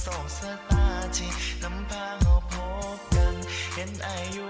สองสตาที่นำพาเราพบกัน เห็นอายุ